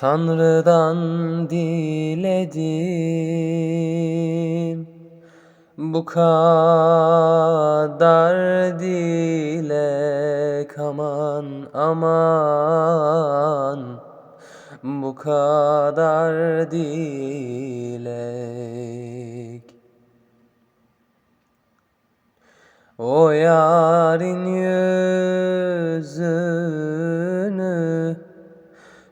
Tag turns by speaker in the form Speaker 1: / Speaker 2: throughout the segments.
Speaker 1: Tanrı'dan diledim. Bu kadar dilek aman aman. Bu kadar dilek. O yarın yüzünü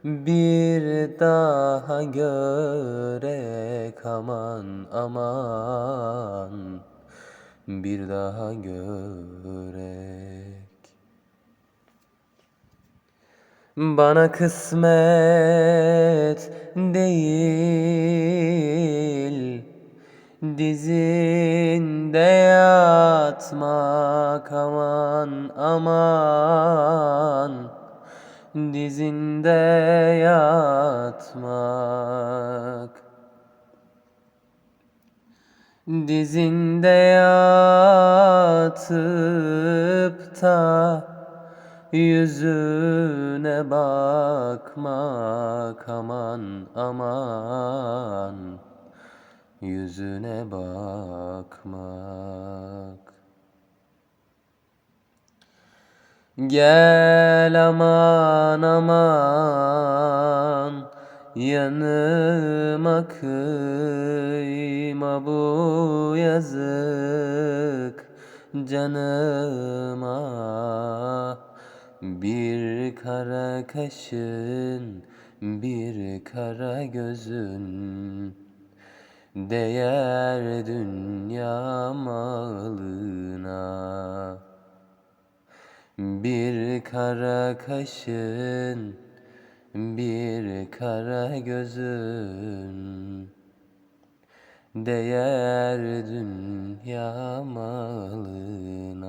Speaker 1: bir daha görek aman aman. Bir daha görek. Bana kısmet değil Dizinde yatmak aman aman Dizinde yatmak. Dizinde yatıp da Yüzüne bakmak aman aman. Yüzüne bakmak Gel aman aman Yanıma kıyma bu yazık canıma. Bir kara kaşın bir kara gözün Değer dünya malına Bir kara kaşın bir kara gözün Değer dünya malına